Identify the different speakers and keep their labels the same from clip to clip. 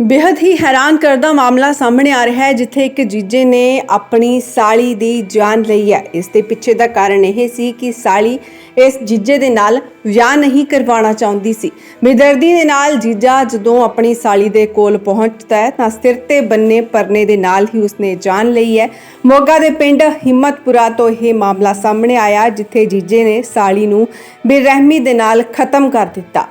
Speaker 1: ਬੇहद ਹੀ ਹੈਰਾਨ ਕਰਦਾ ਮਾਮਲਾ ਸਾਹਮਣੇ ਆ ਰਿਹਾ ਹੈ, ਜਿੱਥੇ ਇੱਕ ਜੀਜੇ ਨੇ ਆਪਣੀ ਸਾਲੀ ਦੀ ਜਾਨ ਲਈ ਹੈ। ਇਸ ਦੇ ਪਿੱਛੇ ਦਾ ਕਾਰਨ ਇਹ ਸੀ ਕਿ ਸਾਲੀ ਇਸ ਜੀਜੇ ਦੇ ਨਾਲ ਵਿਆਹ ਨਹੀਂ ਕਰਵਾਉਣਾ ਚਾਹੁੰਦੀ ਸੀ। ਬੇਦਰਦੀ ਦੇ ਨਾਲ ਜੀਜਾ ਜਦੋਂ ਆਪਣੀ ਸਾਲੀ ਦੇ ਕੋਲ ਪਹੁੰਚਦਾ ਹੈ, ਤਾਂ ਸਿਰ ਤੇ ਬੰਨੇ ਪਰਨੇ ਦੇ ਨਾਲ ਹੀ ਉਸਨੇ ਜਾਨ ਲਈ ਹੈ। ਮੋਗਾ ਦੇ ਪਿੰਡ ਹਿੰਮਤਪੁਰਾ ਤੋਂ ਇਹ ਮਾਮਲਾ ਸਾਹਮਣੇ ਆਇਆ, ਜਿੱਥੇ ਜੀਜੇ ਨੇ ਸਾਲੀ ਨੂੰ ਬੇਰਹਿਮੀ ਦੇ ਨਾਲ ਖਤਮ ਕਰ ਦਿੱਤਾ।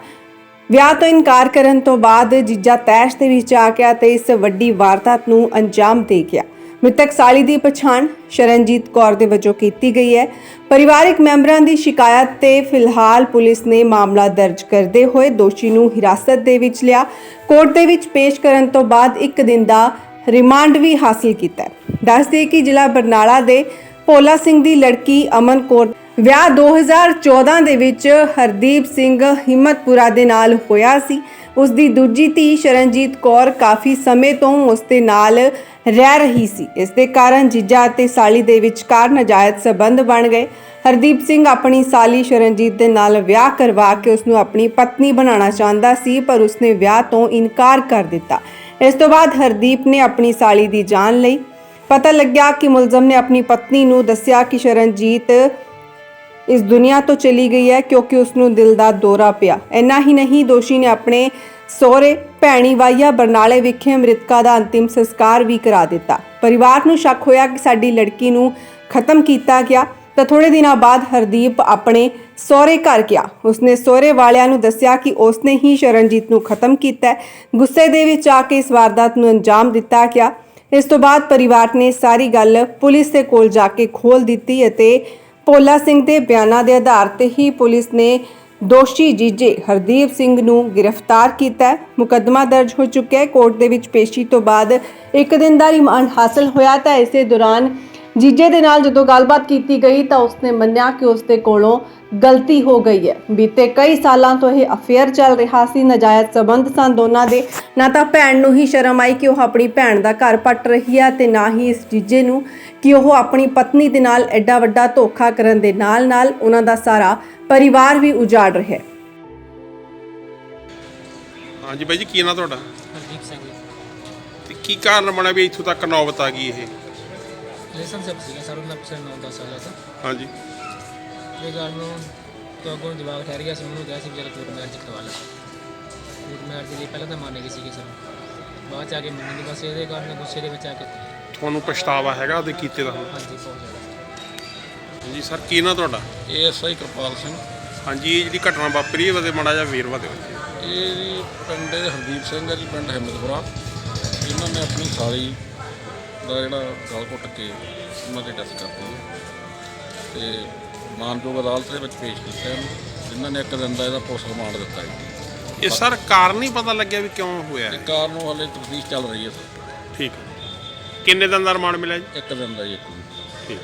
Speaker 1: ਵਿਆਹ ਤੋਂ ਇਨਕਾਰ ਕਰਨ ਤੋਂ ਬਾਅਦ ਜੀਜਾ ਤੈਸ਼ ਦੇ ਵਿੱਚ ਆ ਗਿਆ ਤੇ ਇਸ ਵੱਡੀ ਵਾਰਦਾਤ ਨੂੰ ਅੰਜਾਮ ਦੇ ਗਿਆ। ਮ੍ਰਿਤਕ ਸਾਲੀ ਦੀ ਪਛਾਣ ਸ਼ਰਨਜੀਤ ਕੌਰ ਦੇ ਵਜੋਂ ਕੀਤੀ ਗਈ ਹੈ। ਪਰਿਵਾਰਕ ਮੈਂਬਰਾਂ ਦੀ ਸ਼ਿਕਾਇਤ ਤੇ ਫਿਲਹਾਲ ਪੁਲਿਸ ਨੇ ਮਾਮਲਾ ਦਰਜ ਕਰਦੇ ਹੋਏ ਦੋਸ਼ੀ ਨੂੰ ਹਿਰਾਸਤ ਦੇ ਵਿੱਚ ਲਿਆ। ਕੋਰਟ ਦੇ ਵਿੱਚ ਪੇਸ਼ ਕਰਨ ਤੋਂ ਬਾਅਦ ਇੱਕ ਦਿਨ ਦਾ ਰਿਮਾਂਡ ਵੀ ਹਾਸਲ ਕੀਤਾ ਹੈ। ਦੱਸਦੇ ਕਿ ਜ਼ਿਲ੍ਹਾ ਬਰਨਾਲਾ ਦੇ ਭੋਲਾ ਸਿੰਘ ਦੀ ਲੜਕੀ ਅਮਨ ਕੌਰ ਵਿਆਹ 2014 ਦੇ ਵਿੱਚ ਹਰਦੀਪ ਸਿੰਘ ਹਿੰਮਤਪੁਰਾ ਦੇ ਨਾਲ ਹੋਇਆ ਸੀ। ਉਸ ਦੀ ਦੂਜੀ ਧੀ ਸ਼ਰਨਜੀਤ ਕੌਰ ਕਾਫੀ ਸਮੇਂ ਤੋਂ ਉਸ ਦੇ ਨਾਲ ਰਹਿ ਰਹੀ ਸੀ। ਇਸ ਦੇ ਕਾਰਨ ਜੀਜਾ ਅਤੇ ਸਾਲੀ ਦੇ ਵਿਚਕਾਰ ਨਾਜਾਇਜ਼ ਸਬੰਧ ਬਣ ਗਏ। ਹਰਦੀਪ ਸਿੰਘ ਆਪਣੀ ਸਾਲੀ ਸ਼ਰਨਜੀਤ ਦੇ ਨਾਲ ਵਿਆਹ ਕਰਵਾ ਕੇ ਉਸ ਨੂੰ ਆਪਣੀ ਪਤਨੀ ਬਣਾਉਣਾ ਚਾਹੁੰਦਾ ਸੀ, ਪਰ ਉਸਨੇ ਵਿਆਹ ਤੋਂ ਇਨਕਾਰ ਕਰ ਦਿੱਤਾ। ਇਸ ਤੋਂ ਬਾਅਦ ਹਰਦੀਪ ਨੇ ਆਪਣੀ ਸਾਲੀ ਦੀ ਜਾਨ ਲਈ ਪਤਾ ਲੱਗਿਆ ਕਿ ਮੁਲਜ਼ਮ ਨੇ ਆਪਣੀ ਪਤਨੀ ਨੂੰ ਦੱਸਿਆ ਕਿ ਸ਼ਰਨਜੀਤ ਇਸ ਦੁਨੀਆ ਤੋਂ ਚਲੀ ਗਈ ਹੈ ਕਿਉਂਕਿ ਉਸ ਨੂੰ ਦਿਲ ਦਾ ਦੌਰਾ ਪਿਆ। ਇੰਨਾ ਹੀ ਨਹੀਂ, ਦੋਸ਼ੀ ਨੇ ਆਪਣੇ ਸਹੁਰੇ ਭੈਣੀ ਵਾਈਆ ਬਰਨਾਲੇ ਵਿਖੇ ਮ੍ਰਿਤਕਾ ਦਾ ਅੰਤਿਮ ਸੰਸਕਾਰ ਵੀ ਕਰਾ ਦਿੱਤਾ। ਪਰਿਵਾਰ ਨੂੰ ਸ਼ੱਕ ਹੋਇਆ ਕਿ ਸਾਡੀ ਲੜਕੀ ਨੂੰ ਖਤਮ ਕੀਤਾ ਗਿਆ ਤਾਂ ਥੋੜੇ ਦਿਨਾਂ ਬਾਅਦ ਹਰਦੀਪ ਆਪਣੇ ਸਹੁਰੇ ਘਰ ਗਿਆ। ਉਸਨੇ ਸਹੁਰੇ ਵਾਲਿਆਂ ਨੂੰ ਦੱਸਿਆ ਕਿ ਉਸਨੇ ਹੀ ਸ਼ਰਨਜੀਤ ਨੂੰ ਖਤਮ ਕੀਤਾ ਗੁੱਸੇ ਦੇ ਵਿੱਚ ਆ ਕੇ ਇਸ ਵਾਰਦਾਤ ਨੂੰ ਅੰਜਾਮ ਦਿੱਤਾ ਗਿਆ। ਇਸ ਤੋਂ ਬਾਅਦ ਪਰਿਵਾਰ ਨੇ ਸਾਰੀ ਗੱਲ ਪੁਲਿਸ ਦੇ ਕੋਲ ਜਾ ਕੇ ਖੋਲ ਦਿੱਤੀ ਅਤੇ ਭੋਲਾ ਸਿੰਘ ਦੇ ਬਿਆਨਾਂ ਦੇ ਆਧਾਰ ਤੇ ਹੀ ਪੁਲਿਸ ਨੇ ਦੋਸ਼ੀ ਜੀਜੇ ਹਰਦੀਪ ਸਿੰਘ ਨੂੰ ਗ੍ਰਿਫਤਾਰ ਕੀਤਾ ਮੁਕੱਦਮਾ ਦਰਜ ਹੋ ਚੁੱਕਿਆ ਹੈ। ਕੋਰਟ ਦੇ ਵਿੱਚ ਪੇਸ਼ੀ ਤੋਂ ਬਾਅਦ ਇੱਕ ਦਿਨ ਦਾ ਰਿਮਾਂਡ ਹਾਸਲ ਹੋਇਆ ਤਾਂ ਇਸੇ ਦੌਰਾਨ ਜੀਜੇ ਦੇ ਨਾਲ ਜਦੋਂ ਗੱਲਬਾਤ ਕੀਤੀ ਗਈ ਤਾਂ ਉਸਨੇ ਮੰਨਿਆ ਕਿ ਉਸਦੇ ਕੋਲੋਂ ਗਲਤੀ ਹੋ ਗਈ ਹੈ। ਬੀਤੇ ਕਈ ਸਾਲਾਂ ਤੋਂ ਇਹ ਅਫੇਅਰ ਚੱਲ ਰਿਹਾ ਸੀ। ਨਾਜਾਇਜ਼ ਸਬੰਧ ਸਨ ਦੋਨਾਂ ਦੇ। ਨਾ ਤਾਂ ਭੈਣ ਨੂੰ ਹੀ ਸ਼ਰਮ ਆਈ ਕਿ ਉਹ ਆਪਣੀ ਭੈਣ ਦਾ ਘਰ ਪੱਟ ਰਹੀ ਹੈ ਤੇ ਨਾ ਹੀ ਇਸ ਜੀਜੇ ਨੂੰ ਕਿ ਉਹ ਆਪਣੀ ਪਤਨੀ ਦੇ ਨਾਲ ਐਡਾ ਵੱਡਾ ਧੋਖਾ ਕਰਨ ਦੇ ਨਾਲ-ਨਾਲ ਉਹਨਾਂ ਦਾ ਸਾਰਾ ਪਰਿਵਾਰ ਵੀ ਉਜਾੜ ਰਿਹਾ ਹੈ।
Speaker 2: ਹਾਂਜੀ ਬਾਈ ਜੀ ਕੀ ਨਾਂ ਤੁਹਾਡਾ?
Speaker 3: ਹਰਦੀਪ ਸਿੰਘ ਜੀ।
Speaker 2: ਤੇ ਕੀ ਕਾਰਨ ਬਣਿਆ ਵੀ ਇੱਥੋਂ ਤੱਕ ਨੌਬਤ ਆ ਗਈ ਇਹ?
Speaker 3: ਰਿਲੇਸ਼ਨਸ਼ਿਪ ਸੀਗਾ ਸਰ ਉਹਨਾਂ ਪਿਛਲੇ 9-10 ਸਾਲਾਂ ਤੋਂ।
Speaker 2: ਹਾਂਜੀ।
Speaker 3: ਇਹ ਗੱਲ ਨੂੰ ਤੋਂ ਅੱਗੋਂ ਜਵਾਬ ਠਹਿਰ ਗਿਆ ਸੀ ਮੈਨੂੰ ਕਿਹਾ ਸੀ ਵੀ ਜਰਾ ਕੋਰਟ ਮੈਰਿਜ ਕਰਵਾ ਲੈ। ਕੋਰਟ ਮੈਰਿਜ ਲਈ ਪਹਿਲਾਂ ਤਾਂ ਮੰਨ ਗਈ ਸੀਗੀ ਸਰ। ਬਾਅਦ ਚ ਆ ਕੇ ਮੰਨੀ ਨਹੀਂ ਬਸ ਇਹਦੇ ਕਾਰਨ ਗੁੱਸੇ ਦੇ ਵਿੱਚ ਆ ਕੇ।
Speaker 2: ਤੁਹਾਨੂੰ ਪਛਤਾਵਾ ਹੈਗਾ ਉਹਦੇ ਕੀਤੇ ਦਾ ਹੁਣ?
Speaker 3: ਹਾਂਜੀ ਬਹੁਤ ਜ਼ਿਆਦਾ।
Speaker 2: ਹਾਂਜੀ ਸਰ ਕੀ ਨਾਂ ਤੁਹਾਡਾ?
Speaker 4: ਏਐਸਆਈ ਕਿਰਪਾਲ ਸਿੰਘ।
Speaker 2: ਹਾਂਜੀ ਇਹ ਜਿਹੜੀ ਘਟਨਾ ਵਾਪਰੀ ਹੈ ਉਹਦੇ ਮਾੜਾ ਜਿਹਾ ਵੇਰਵਾ ਦਿਓ।
Speaker 4: ਇਹ ਜੀ ਪਿੰਡ ਦੇ ਹਰਦੀਪ ਸਿੰਘ ਹੈ ਜੀ ਪਿੰਡ ਹਿੰਮਤਪੁਰਾ। ਇਹਨਾਂ ਨੇ ਆਪਣੀ ਸਾਲੀ ਦਾ ਜਿਹੜਾ ਗਲ ਘੁੱਟ ਕੇ ਉਹਨਾਂ ਦੇ ਡੈਥ ਕਰਤੀ ਹੈ ਤੇ ਮਾਨਯੋਗ ਅਦਾਲਤ ਦੇ ਵਿੱਚ ਪੇਸ਼ ਕੀਤਾ ਇਹਨੂੰ। ਜਿਨ੍ਹਾਂ ਨੇ ਇੱਕ ਦਿਨ ਦਾ ਇਹਦਾ ਪੁਲਿਸ ਰਿਮਾਂਡ ਦਿੱਤਾ ਜੀ।
Speaker 2: ਇਹ ਸਰ ਕਾਰਨ ਨਹੀਂ ਪਤਾ ਲੱਗਿਆ ਵੀ ਕਿਉਂ ਹੋਇਆ ਇਹ?
Speaker 4: ਕਾਰਨ ਨੂੰ ਹਾਲੇ ਤਫਤੀਸ਼ ਚੱਲ ਰਹੀ ਹੈ ਸਰ।
Speaker 2: ਠੀਕ ਹੈ। ਕਿੰਨੇ ਦਿਨ ਦਾ ਰਿਮਾਂਡ ਮਿਲਿਆ ਜੀ?
Speaker 4: ਇੱਕ ਦਿਨ ਦਾ ਜੀ ਇੱਕ ਦਿਨ।